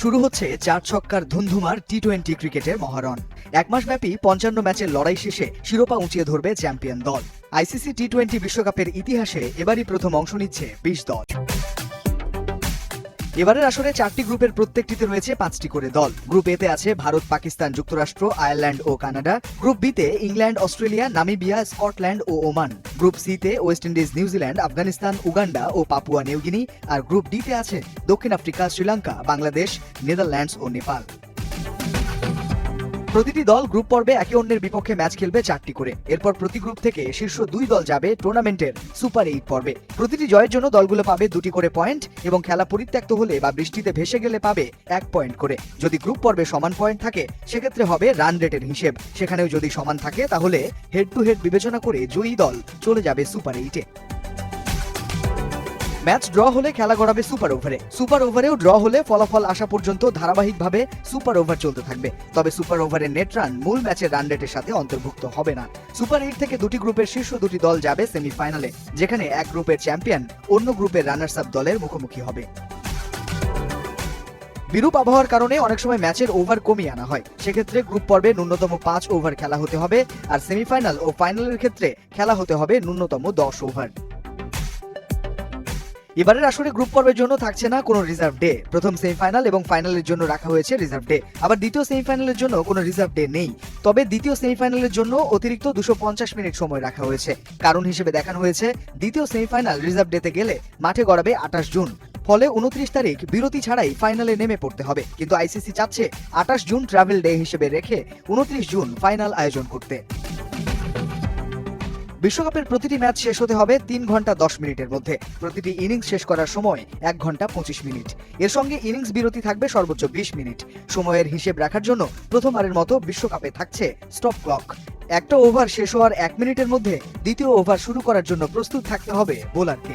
শুরু হচ্ছে চার ছক্কার ধুন্ধুমার টি টোয়েন্টি ক্রিকেটের মহারণ। এক মাস ব্যাপী পঞ্চান্ন ম্যাচের লড়াই শেষে শিরোপা উঁচিয়ে ধরবে চ্যাম্পিয়ন দল। আইসিসি টি টোয়েন্টি বিশ্বকাপের ইতিহাসে এবারই প্রথম অংশ নিচ্ছে বিশ দল। এবারের আসরে চারটি গ্রুপের প্রত্যেকটিতে রয়েছে পাঁচটি করে দল। গ্রুপ এতে আছে ভারত, পাকিস্তান, যুক্তরাষ্ট্র, আয়ারল্যান্ড ও কানাডা। গ্রুপ বিতে ইংল্যান্ড, অস্ট্রেলিয়া, নামিবিয়া, স্কটল্যান্ড ও ওমান। গ্রুপ সিতে West Indies, New Zealand, Afghanistan, Uganda ও পাপুয়া নিউগিনি আর গ্রুপ ডিতে আছে দক্ষিণ আফ্রিকা, শ্রীলঙ্কা, বাংলাদেশ, নেদারল্যান্ডস ও নেপাল। প্রতিটি দল গ্রুপ পর্বে একে অন্যের বিপক্ষে ম্যাচ খেলবে চারটি করে। এরপর প্রতি গ্রুপ থেকে শীর্ষ দুই দল যাবে টুর্নামেন্টের সুপার এইট পর্বে। প্রতিটি জয়ের জন্য দলগুলো পাবে দুটি করে পয়েন্ট এবং খেলা পরিত্যক্ত হলে বা বৃষ্টিতে ভেসে গেলে পাবে এক পয়েন্ট করে। যদি গ্রুপ পর্বে সমান পয়েন্ট থাকে, সেক্ষেত্রে হবে রান রেটের হিসেব। সেখানেও যদি সমান থাকে, তাহলে হেড টু হেড বিবেচনা করে জয়ী দল চলে যাবে সুপার এইটে ম্যাচ ড্র হলে খেলা গড়াবে সুপার ওভারে। সুপার ওভারেও ড্র হলে ফলাফল আসা পর্যন্ত ধারাবাহিকভাবে সুপার ওভার চলতে থাকবে। তবে সুপার ওভারের নেট রান মূল ম্যাচের রান রেটের সাথে অন্তর্ভুক্ত হবে না। সুপার এইট থেকে দুটি গ্রুপের শীর্ষ দুটি দল যাবে সেমিফাইনালে, যেখানে এক গ্রুপের চ্যাম্পিয়ন অন্য গ্রুপের রানার্স আপ দলের মুখোমুখি হবে। বিরূপ আবহাওয়ার কারণে অনেক সময় ম্যাচের ওভার কমিয়ে আনা হয়। সেক্ষেত্রে গ্রুপ পর্বে ন্যূনতম পাঁচ ওভার খেলা হতে হবে, আর সেমিফাইনাল ও ফাইনালের ক্ষেত্রে খেলা হতে হবে ন্যূনতম দশ ওভার। এবারের আসরে গ্রুপ পর্বের জন্য থাকছে না কোনো রিজার্ভ ডে প্রথম সেমিফাইনাল এবং ফাইনালের জন্য রাখা হয়েছে রিজার্ভ ডে আবার দ্বিতীয় সেমিফাইনালের জন্য কোনো রিজার্ভ ডে নেই। তবে দ্বিতীয় সেমিফাইনালের জন্য অতিরিক্ত দুশো মিনিট সময় রাখা হয়েছে। কারণ হিসেবে দেখানো হয়েছে, দ্বিতীয় সেমিফাইনাল রিজার্ভ ডেতে গেলে মাঠে গড়াবে আঠাশ জুন। ফলে উনত্রিশ তারিখ বিরতি ছাড়াই ফাইনালে নেমে পড়তে হবে। কিন্তু আইসিসি চাচ্ছে আঠাশ জুন ট্রাভেল ডে হিসেবে রেখে উনত্রিশ জুন ফাইনাল আয়োজন করতে। বিশ্বকাপের প্রতিটি ম্যাচ শেষ হতে হবে তিন ঘণ্টা দশ মিনিটের মধ্যে। প্রতিটি ইনিংস শেষ করার সময় এক ঘণ্টা পঁচিশ মিনিট। এর সঙ্গে ইনিংস বিরতি থাকবে সর্বোচ্চ বিশ মিনিট। সময়ের হিসেব রাখার জন্য প্রথমবারের মতো বিশ্বকাপে থাকছে স্টপ ক্লক। একটা ওভার শেষ হওয়ার এক মিনিটের মধ্যে দ্বিতীয় ওভার শুরু করার জন্য প্রস্তুত থাকতে হবে বোলারকে।